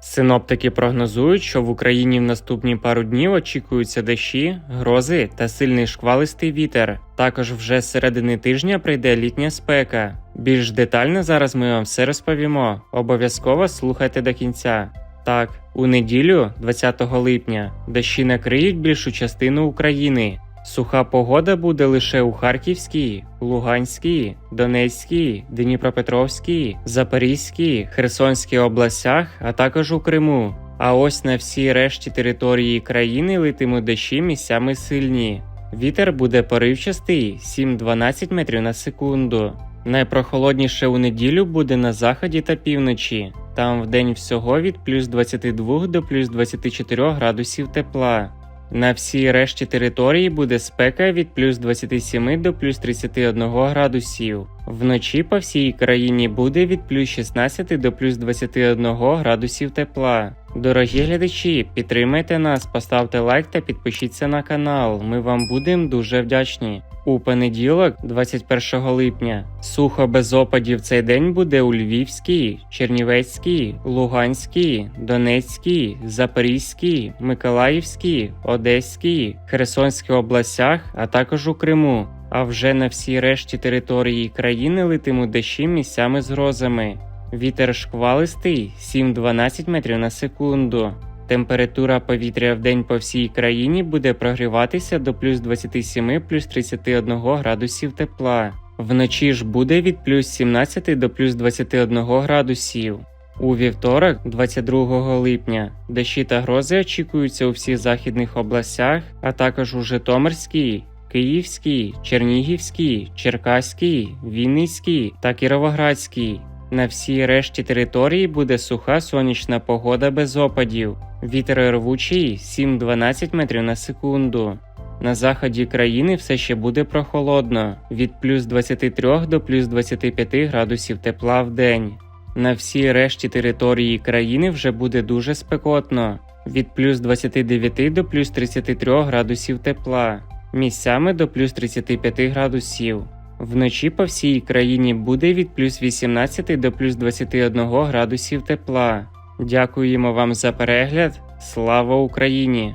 Синоптики прогнозують, що в Україні в наступні пару днів очікуються дощі, грози та сильний шквалистий вітер. Також вже з середини тижня прийде літня спека. Більш детально зараз ми вам все розповімо. Обов'язково слухайте до кінця. Так, у неділю, 20 липня, дощі накриють більшу частину України. Суха погода буде лише у Харківській, Луганській, Донецькій, Дніпропетровській, Запорізькій, Херсонській областях, а також у Криму. А ось на всій решті території країни литимуть дощі місцями сильні. Вітер буде поривчастий 7-12 метрів на секунду. Найпрохолодніше у неділю буде на заході та півночі. Там вдень всього від плюс 22 до плюс 24 градусів тепла. На всій решті території буде спека від плюс 27 до плюс 31 градусів. Вночі по всій країні буде від плюс 16 до плюс 21 градусів тепла. Дорогі глядачі, підтримайте нас, поставте лайк та підпишіться на канал. Ми вам будемо дуже вдячні. У понеділок, 21 липня, сухо без опадів цей день буде у Львівській, Чернівецькій, Луганській, Донецькій, Запорізькій, Миколаївській, Одеській, Херсонській областях, а також у Криму. А вже на всій решті території країни литимуть дощі місцями з грозами. Вітер шквалистий 7-12 метрів на секунду. Температура повітря в день по всій країні буде прогріватися до плюс 27 плюс 31 градусів тепла. Вночі ж буде від плюс 17 до плюс 21 градусів. У вівторок, 22 липня, дощі та грози очікуються у всіх західних областях, а також у Житомирській, Київській, Чернігівській, Черкаській, Вінницькій та Кіровоградській. На всій решті території буде суха сонячна погода без опадів. Вітер рвучий 7-12 метрів на секунду. На заході країни все ще буде прохолодно від плюс 23 до плюс 25 градусів тепла в день. На всій решті території країни вже буде дуже спекотно від плюс 29 до плюс 33 градусів тепла, місцями до плюс 35 градусів. Вночі по всій країні буде від плюс 18 до плюс 21 градусів тепла. Дякуємо вам за перегляд. Слава Україні!